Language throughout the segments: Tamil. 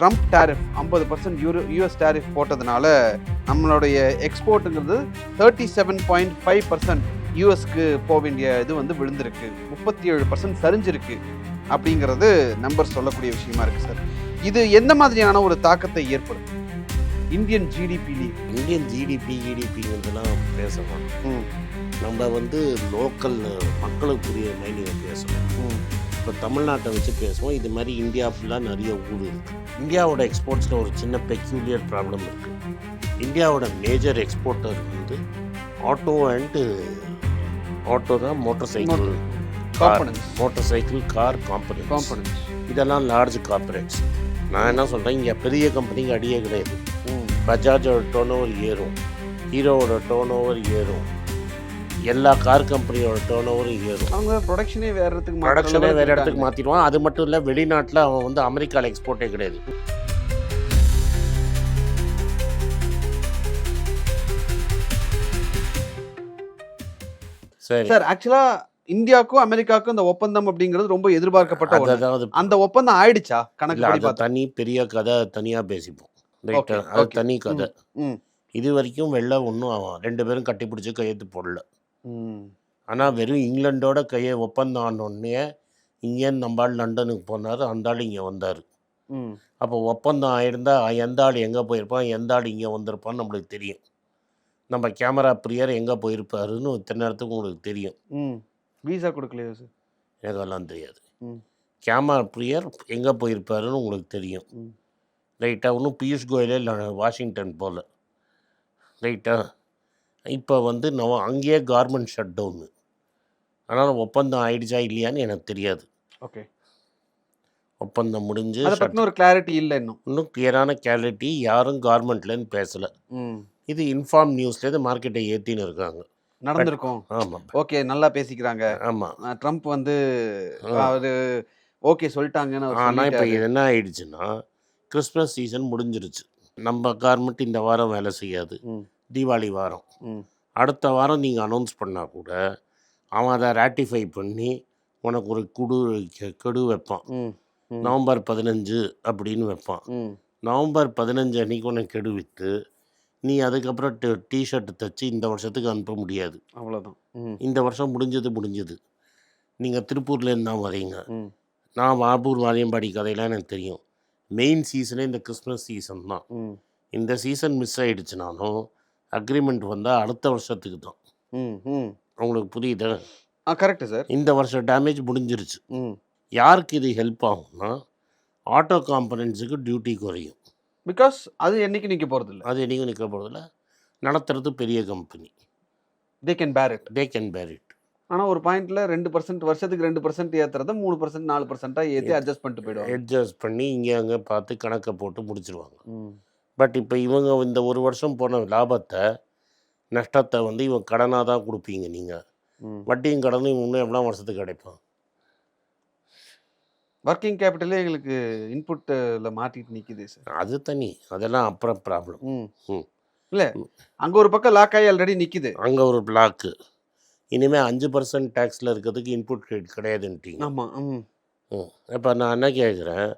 ட்ரம்ப் டேரிஃப் ஐம்பது பர்சன்ட் யூரோ யூஎஸ் டேரிஃப் போட்டதுனால நம்மளுடைய எக்ஸ்போர்ட்டுங்கிறது thirty seven point five percent யூஎஸ்க்கு போக வேண்டிய இது வந்து விழுந்திருக்கு. முப்பத்தி ஏழு பர்சன்ட் சரிஞ்சிருக்கு அப்படிங்கிறது நம்பர் சொல்லக்கூடிய விஷயமா இருக்கு சார் இது எந்த மாதிரியான ஒரு தாக்கத்தை ஏற்படுத்தும்? இந்தியன் ஜிடிபிலி இந்தியன் ஜிடிபி ஜிடிபிங்கிறதுலாம் பேசணும். நம்ம வந்து லோக்கல் மக்களுக்குரிய மைனிங்கை பேசணும். இப்போ தமிழ்நாட்டை வச்சு பேசுவோம். இது மாதிரி இந்தியா ஃபுல்லாக நிறைய ஊர் இருக்குது இந்தியாவோட எக்ஸ்போர்ட்ஸில் ஒரு சின்ன பெக்யூலியர் ப்ராப்ளம் இருக்குது இந்தியாவோட மேஜர் எக்ஸ்போர்ட்டர் வந்து auto and ஆட்டோனா motorcycle components motorcycle car components components இதெல்லாம் லார்ஜ் கார்பரேட்ஸ் நான் என்ன சொல்கிறேன் இங்கே பெரிய கம்பெனிக்கு அடியே கிடையாது. பஜாஜோட டோன் ஓவர் ஏறும். ஹீரோவோட டோன் ஓவர் ஏறும். எல்லா கார் கம்பெனியோட டோன் ஓவரும் ஏறும். அவங்க ப்ரொடக்ஷனே வேற இடத்துக்கு ப்ரொடக்ஷனே வேறு இடத்துக்கு. மாற்றிடுவான் அது மட்டும் இல்லை வெளிநாட்டில் அவன் வந்து அமெரிக்காவில் எக்ஸ்போர்ட்டே கிடையாது. சரி. சார் ஆக்சுவலா இந்தியாவுக்கும் அமெரிக்காவுக்கும் இந்த ஒப்பந்தம் அப்படிங்கிறது ரொம்ப எதிர்பார்க்கப்பட்ட அதாவது அந்த ஒப்பந்தம் ஆயிடுச்சா? கணக்கு தனி பெரிய கதை தனியாக பேசிப்போம். அது. தனி கதை. இது வரைக்கும் வெளில ஒன்றும் ரெண்டு பேரும் கட்டி பிடிச்சி கையெழுத்து போடல. ஆனால் வெறும் இங்கிலாண்டோட கையை ஒப்பந்தம் ஆனோடனே இங்கேருந்து நம்ம ஆள் லண்டனுக்கு போனார் அந்த ஆள் இங்கே வந்தார். அப்போ ஒப்பந்தம் ஆயிருந்தா எந்த ஆள் எங்கே போயிருப்பான் எந்த ஆள் இங்கே வந்திருப்பான்னு நம்மளுக்கு தெரியும். நம்ம கேமரா பிரியர் எங்கே போயிருப்பாருன்னு இத்தனை நேரத்துக்கு உங்களுக்கு தெரியும். ம். விசா கொடுக்கலையா சார்? எனக்கு அதெல்லாம் தெரியாது. கேமரா பிரியர் எங்கே போயிருப்பாருன்னு உங்களுக்கு தெரியும். ரைட்டாக ஒன்றும் பியூஷ் கோயலே வாஷிங்டன் போல். ரைட்டா இப்போ வந்து நம்ம அங்கேயே கார்மெண்ட் ஷட் டவுனு அதனால் ஒப்பந்தம் ஆயிடுச்சா இல்லையான்னு எனக்கு தெரியாது. ஓகே. ஒப்பந்தம் முடிஞ்சு ஒரு கிளாரிட்டி இல்லை இன்னும். இன்னும் கிளியரான கேலிட்டி யாரும் கார்மெண்ட்லேருந்து பேசலை. இது இன்ஃபார்ம் நியூஸ்லேருந்து மார்க்கெட்டை ஏற்றின்னு இருக்காங்க. நடந்திருக்கும். ஆமாம் ஓகே நல்லா பேசிக்கிறாங்க. ஆமாம் ட்ரம்ப் வந்து. அவரு ஓகே சொல்லிட்டாங்கன்னு ஆனால் இப்போ. இது என்ன ஆயிடுச்சுன்னா கிறிஸ்மஸ் சீசன் முடிஞ்சிருச்சு. நம்ம கார்மெண்ட் இந்த வாரம் வேலை செய்யாது. தீபாவளி வாரம். அடுத்த வாரம் நீங்கள் அனௌன்ஸ் பண்ணால் கூட அவன் அதை ராட்டிஃபை பண்ணி உனக்கு ஒரு குடு கெடு வைப்பான். நவம்பர் பதினஞ்சு அப்படின்னு வைப்பான். நவம்பர் பதினஞ்சு அன்னைக்கு உனக்கு கெடு விற்று நீ அதுக்கப்புறம் டி டிஷர்ட் தைச்சி இந்த வருஷத்துக்கு அனுப்ப முடியாது. அவ்வளோதான் இந்த வருஷம் முடிஞ்சது முடிஞ்சது. நீங்கள் திருப்பூர்லேருந்து தான் வரீங்க நான் வாபூர் வாலியம்பாடி கதையெல்லாம் எனக்கு தெரியும். மெயின் சீசனே இந்த கிறிஸ்மஸ் சீசன் தான். இந்த சீசன் மிஸ் ஆயிடுச்சுனாலும் அக்ரிமெண்ட் வந்தால் அடுத்த வருஷத்துக்கு தான். ம் ம். உங்களுக்கு புரியுதா? ஆ கரெக்டு சார். இந்த வருஷம் டேமேஜ் முடிஞ்சிருச்சு. ம். யாருக்கு இது ஹெல்ப் ஆகும்னா ஆட்டோ காம்பனன்ஸுக்கு டியூட்டி குறையும். பிகாஸ் அது என்னைக்கு நிற்க போகிறது இல்லை அது என்னைக்கும் நிற்க போகிறதில்ல நடத்துறது பெரிய company they can bear it they can bear it ஆனால் ஒரு பாயிண்ட்ல ரெண்டு பர்சன்ட் வருஷத்துக்கு ரெண்டு பர்சன்ட் ஏற்றுறத மூணு பர்சன்ட் நாலு பர்சன்ட்டாக ஏற்றி அட்ஜஸ்ட் பண்ணிட்டு போயிடுவாங்க. அட்ஜஸ்ட் பண்ணி இங்கே அங்கே பார்த்து கணக்கை போட்டு முடிச்சிருவாங்க. பட் இப்போ இவங்க இந்த ஒரு வருஷம் போன லாபத்தை நஷ்டத்தை வந்து இவன் கடனாக தான் கொடுப்பீங்க நீங்கள் வட்டியும் கடனும் இன்னும் எவ்வளோ வருஷத்துக்கு கிடைப்பான் ஒர்க்கிங் கேபிட்டலே எங்களுக்கு இன்புட்டில் மாட்டிட்டு நிற்குது சார் அது தனி. அதெல்லாம் அப்புறம் ப்ராப்ளம் ம். இல்லை அங்கே ஒரு பக்கம் லாக் ஆகி ஆல்ரெடி நிற்குது அங்கே ஒரு பிளாக்கு இனிமேல் அஞ்சு பர்சன்ட் டேக்ஸில் இருக்கிறதுக்கு இன்புட் கிரெடிட் கிடையாதுன்ட்டீங்க. ஆமாம் ம். இப்போ நான் என்ன கேட்குறேன்?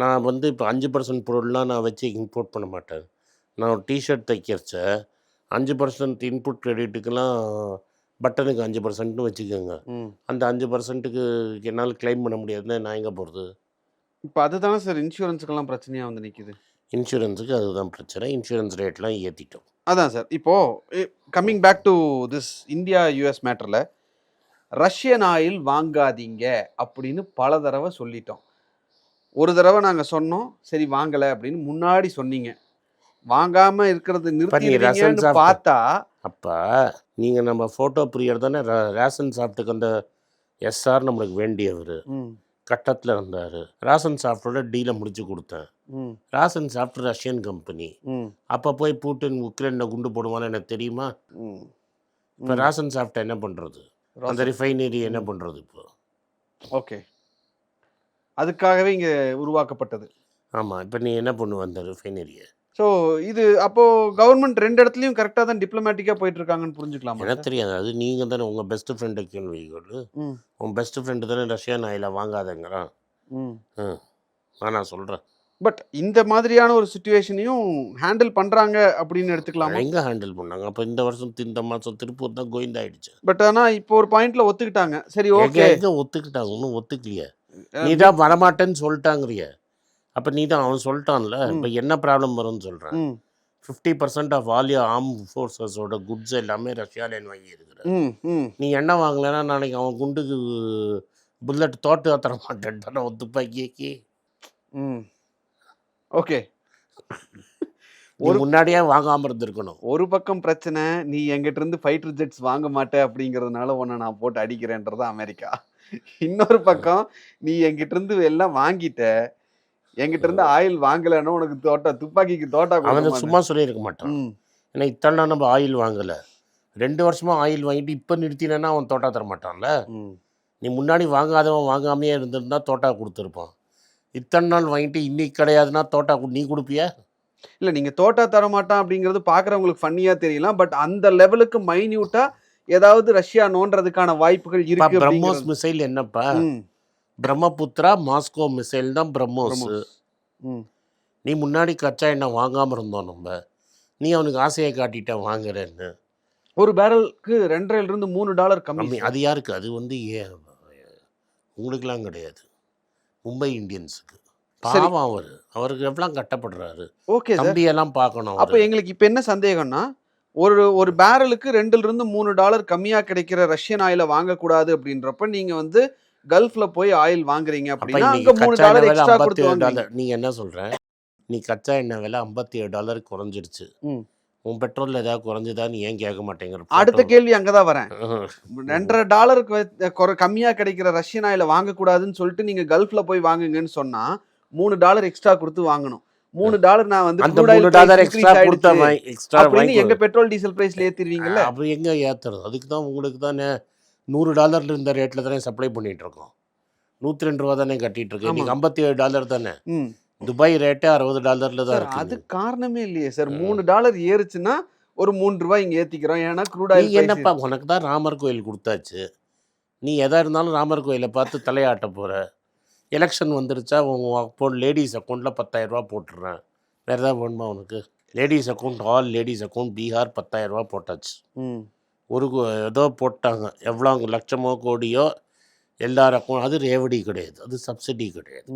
நான் வந்து இப்போ அஞ்சு பர்சன்ட் பொருள்லாம் நான் வச்சு இம்போர்ட் பண்ண மாட்டேன். நான் ஒரு டிஷர்ட் தைக்கிறச்ச அஞ்சு பர்சன்ட் இன்புட் கிரெடிட்டுக்கெல்லாம் பட்டனுக்கு அஞ்சு பர்சன்ட்னு வச்சுக்கோங்க. அந்த அஞ்சு பர்சன்ட்டுக்கு என்னால் க்ளைம் பண்ண முடியாதுன்னா நான் எங்கே போகிறது இப்போ அதுதானே சார் இன்சூரன்ஸுக்கெல்லாம் பிரச்சனையாக வந்து நிற்குது இன்சூரன்ஸுக்கு அதுதான் பிரச்சனை. இன்சூரன்ஸ் ரேட்லாம் ஏற்றிட்டோம் அதான் சார் இப்போ coming back to this India US மேட்டரில் Russian oil வாங்காதீங்க அப்படின்னு பல தடவை சொல்லிட்டோம். ஒரு தடவை நாங்கள் சொன்னோம் சரி வாங்கலை அப்படின்னு முன்னாடி சொன்னீங்க. வாங்காம இருக்கிறது சாப்பிட்டு- பார்த்தா அப்போ நீங்கள் நம்ம ஃபோட்டோ பிரியர் தானே? ரேஷன் சாப்பிட்டுக்கு அந்த எஸ்ஆர் நம்மளுக்கு வேண்டியவர். கட்டத்தில் இருந்தார். ரேஷன் சாஃப்ட்டோட டீலை முடிச்சு கொடுத்தேன். ம். Rosneft Russian company. அப்போ போய் பூட்டின் உக்ரைனில் குண்டு போடுவான்னு எனக்கு தெரியுமா? இப்போ ரேஷன் சாஃப்ட் என்ன பண்ணுறது அந்த ரிஃபைனரி என்ன பண்ணுறது இப்போ? ஓகே. அதுக்காகவே இங்கே உருவாக்கப்பட்டது. ஆமாம் இப்போ நீ என்ன பண்ணுவ அந்த ரிஃபைனரியை ஸோ இது அப்போ கவர்மெண்ட் ரெண்டு இடத்துலையும் கரெக்டாக தான் டிப்ளமேட்டிக்காக போயிட்டு இருக்காங்கன்னு புரிஞ்சுக்கலாமா எனக்கு தெரியாது. அது நீங்கள் தானே உங்கள் பெஸ்ட் ஃப்ரெண்டை கேள்வி கேளு. ம். உன் பெஸ்ட் ஃப்ரெண்டு தானே ரஷ்யன் ஆயில வாங்காதங்கிறான். ம். நான் சொல்கிறேன் பட் இந்த மாதிரியான ஒரு சுச்சுவேஷனையும் ஹேண்டில் பண்றாங்க அப்படின்னு எடுத்துக்கலாமா? எங்க ஹேண்டில் பண்ணாங்க? அப்போ இந்த வருஷம் இந்த மாதம் திருப்பூர் தான் கோவிந்தாயிடுச்சு. பட் ஆனா இப்போ ஒரு பாயிண்ட்ல ஒத்துக்கிட்டாங்க. சரி ஓகே எங்க ஒத்துக்கிட்டாங்க? ஒன்றும் ஒத்துக்கலையே. நீ தான் வரமாட்டேன்னு சொல்லிட்டாங்கறிய. அப்போ நீ தான் அவன் சொல்லிட்டான்ல இப்போ என்ன ப்ராப்ளம் வரும்னு சொல்கிறேன் ம். Fifty percent of all arm ஃபோர்ஸஸோட goods எல்லாமே ரஷ்யாலேருந்து வாங்கி இருக்கிற ம் ம். நீ என்ன வாங்கலைன்னா நாளைக்கு அவன் குண்டுக்கு புல்லட் தோட்டு தர மாட்டேன் தானே ஒரு துப்பாக்கிக்கு ஓகே. நீ முன்னாடியே வாங்காம இருந்திருக்கணும். ஒரு பக்கம் பிரச்சனை நீ எங்கிட்ட இருந்து ஃபைட்டர் ஜெட்ஸ் வாங்க மாட்டே அப்படிங்கறதுனால உன்னை நான் போட்டு அடிக்கிறேன்றது அமெரிக்கா. இன்னொரு பக்கம் நீ எங்கிட்ட இருந்து எல்லாம் வாங்கிட்ட. எங்கிட்ட இருந்து ஆயில் வாங்கலைன்னா உனக்கு தோட்டா துப்பாக்கிக்கு தோட்டா அவன் சும்மா சொல்லியிருக்க மாட்டான். ஏன்னா இத்தனை நாள் நம்ம ஆயில் வாங்கலை. ரெண்டு வருஷமா ஆயில் வாங்கிட்டு இப்போ நிறுத்தினா அவன் தோட்டா தர மாட்டான்ல. நீ முன்னாடி வாங்காதவன் வாங்காமையே இருந்திருந்தா தோட்டா கொடுத்துருப்பான். இத்தனை நாள் வாங்கிட்டு இன்னைக்கு கிடையாதுன்னா தோட்டா நீ கொடுப்பியா? இல்ல நீங்க தோட்டா தர மாட்டான் அப்படிங்கிறது பாக்குறவங்களுக்கு ஃபன்னியா தெரியலாம். பட் அந்த லெவலுக்கு மைன்யூட்டா ஏதாவது ரஷ்யா நோன்றதுக்கான வாய்ப்புகள் இருக்கு பிரம்மோஸ். மிசைல் என்னப்பா? பிரம்மபுத்திரா மாஸ்கோ மிசைல் தான் பிரம்மோஸ். நீ முன்னாடி கச்சா எண்ணெய் வாங்காம இருந்தோம் நம்ம. நீ அவனுக்கு ஆசையை காட்டிட்ட வாங்குறேன்னு. ஒரு பேரலுக்கு ரெண்டரைல இருந்து மூணு டாலர் கம்மி. அது யாருக்கு? அது வந்து ஏன் உங்களுக்கெல்லாம் கிடையாது. மும்பை இந்தியன்ஸுக்கு. பாவம் அவர். அவருக்கு எவ்வளோ கட்டப்படுறாரு. ஓகே தம்பியெல்லாம் பார்க்கணும் அப்ப. எங்களுக்கு இப்ப என்ன சந்தேகம்னா ஒரு ஒரு பேரலுக்கு ரெண்டுல இருந்து மூணு டாலர் கம்மியா கிடைக்கிற ரஷ்யன் ஆயில வாங்கக்கூடாது அப்படின்றப்ப நீங்க வந்து கல்ஃப்ல போய் ஆயில் வாங்குறீங்க அப்ப அப்படின்னா அங்க மூணு டாலர் எக்ஸ்ட்ரா கொடுத்து டாலர் நீ என்ன சொல்ற நீ கச்சா எண்ணெய் விலை ஐம்பத்தி ஏழு டாலர் குறைஞ்சிருச்சு. உன் பெட்ரோல் ஏதாவது குறைஞ்சுதா நீ ஏன் கேட்க மாட்டேங்கிற அடுத்த. கேள்வி அங்கதான் வரேன். ரெண்டரை டாலருக்கு கம்மியா கிடைக்கிற ரஷ்யன் ஆயில வாங்கக்கூடாதுன்னு சொல்லிட்டு நீங்க கல்ஃப்ல போய் வாங்குங்கன்னு சொன்னா மூணு டாலர் எக்ஸ்ட்ரா கொடுத்து வாங்கணும் மூணு டாலர் நான் வந்து அந்த மூணு டாலர் எக்ஸ்ட்ரா கொடுத்த ஆயிடுச்சு எக்ஸ்ட்ரா அப்படின்னு எங்க வாங்கி பெட்ரோல் டீசல் பிரைஸ்ல ஏத்திடுவீங்கல்ல? அப்போ எங்க ஏத்துறது? அதுக்கு தான் உங்களுக்கு தானே நூறு டாலர்ல இருந்த ரேட்ல தானே சப்ளை பண்ணிட்டு இருக்கோம். நூற்றி ரெண்டு ரூபா தானே கட்டிட்டு இருக்கு இன்னைக்கு. ஐம்பத்தி ஏழு டாலர் தானே. துபாய் ரேட்டே அறுபது டாலர்ல தான் இருக்கு அது காரணமே இல்லையே சார். மூணு டாலர் ஏறுச்சுன்னா ஒரு மூணு ரூபாய் இங்க ஏத்திக்கிறோம். ஏன்னா க்ரூட் ஆயில் என்னப்பா உனக்கு தான் ராமர் கோயில் கொடுத்தாச்சு. நீ எதா இருந்தாலும் ராமர் கோயிலை பார்த்து தலையாட்ட போற. எலெக்ஷன் வந்துருச்சா உன் அக்கௌண்ட் லேடிஸ் அக்கௌண்ட்டில் பத்தாயிரரூபா போட்டுடுறேன் வேறு ஏதாவது வேணுமா உனக்கு? Ladies account all ladies account Bihar பத்தாயிரரூபா போட்டாச்சு. ஒரு ஏதோ போட்டாங்க. எவ்வளோ லட்சமோ கோடியோ எல்லார் அக்கௌண்ட் அது ரேவடி கிடையாது. அது சப்சிடி கிடையாது.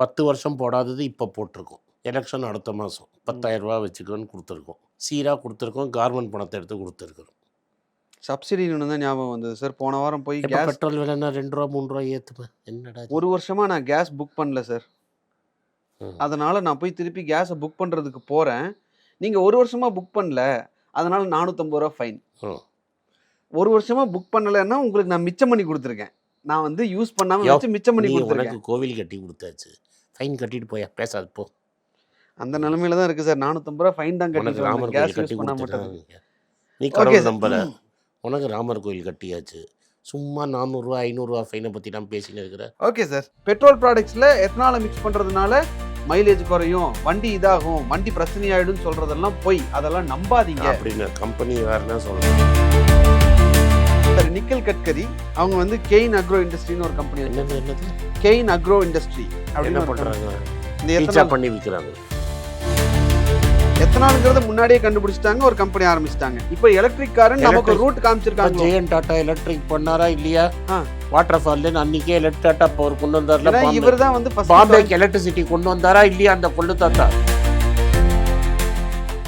பத்து வருஷம் போடாதது இப்போ போட்டிருக்கோம். எலெக்ஷன் அடுத்த மாதம் பத்தாயிரரூபா வச்சுக்கோன்னு கொடுத்துருக்கோம். சீராக கொடுத்துருக்கோம். கார்மெண்ட் பணத்தை எடுத்து கொடுத்துருக்குறோம். சப்சிடின்னு தான் ஞாபகம் வந்தது சார் போன வாரம் போய் கேஸ் பெட்ரோல் விலைன்னா ரெண்டு ரூபா மூணு ரூபா ஏற்றுப்பேன் என்னடா? ஒரு வருஷமா நான் கேஸ் புக் பண்ணல சார். அதனால நான் போய் திருப்பி கேஸை புக் பண்றதுக்கு போறேன். நீங்க ஒரு வருஷமா புக் பண்ணல அதனால நானூத்தம்பது ரூபா ஃபைன். ஒரு வருஷமா புக் பண்ணலைன்னா உங்களுக்கு நான் மிச்சம் பண்ணி கொடுத்துருக்கேன். நான் வந்து யூஸ் பண்ணாம யோ, வச்சு மிச்சம் பண்ணி கொடுத்துருக்கேன். கோவில் கட்டி கொடுத்தாச்சு. ஃபைன் கட்டிட்டு போயா பேசாது போ. அந்த நிலைமையில தான் இருக்கு சார் நானூத்தம்பது ரூபா ஃபைன் தான் கோயில் கேஸ் கட்டி யூஸ் பண்ண மாட்டேன் ஓகே சார் உனக்கு ராமர் கோயில் கட்டியாச்சு. சும்மா நானூறுரூவா ஐநூறுரூவா ஃபைனை பற்றி தான் பேசின்னு இருக்கிற. ஓகே சார் பெட்ரோல் ப்ராடக்ட்ஸ்ல எத்தனால மிக்ஸ் பண்றதுனால மைலேஜ் குறையும் வண்டி இதாகும் வண்டி பிரச்சனையாயிடும் சொல்றதெல்லாம் பொய். அதெல்லாம் நம்பாதீங்க. அப்படின்னு கம்பெனி வேறுனா சொல்கிறேன் சார் நிக்கல் கட்கரி அவங்க வந்து கெயின் அக்ரோ இண்டஸ்ட்ரின்னு ஒரு கம்பெனி என்னது என்னது? கெயின் அக்ரோ இண்டஸ்ட்ரி என்ன அப்படின்னு. பண்ணுறாங்க இந்த பண்ணி விற்கிறாங்க எத்தனாலுங்கிறத முன்னாடியே கண்டுபிடிச்சிட்டாங்க ஒரு கம்பெனி ஆரம்பிச்சிட்டாங்க. இப்போ எலக்ட்ரிக் காரன் நமக்கு ரூட் காமிச்சிருக்காங்க. ஜெயன் டாட்டா எலக்ட்ரிக் பண்ணாரா இல்லையா. வாட்டர் ஃபால்ல அன்னைக்கே எலக்ட்ரிக் டாட்டா பவர் கொண்டு வந்தார்ல இவர் தான் வந்து பாம்பேக்கு எலக்ட்ரிசிட்டி கொண்டு வந்தாரா இல்லையா அந்த கொள்ளு தாத்தா?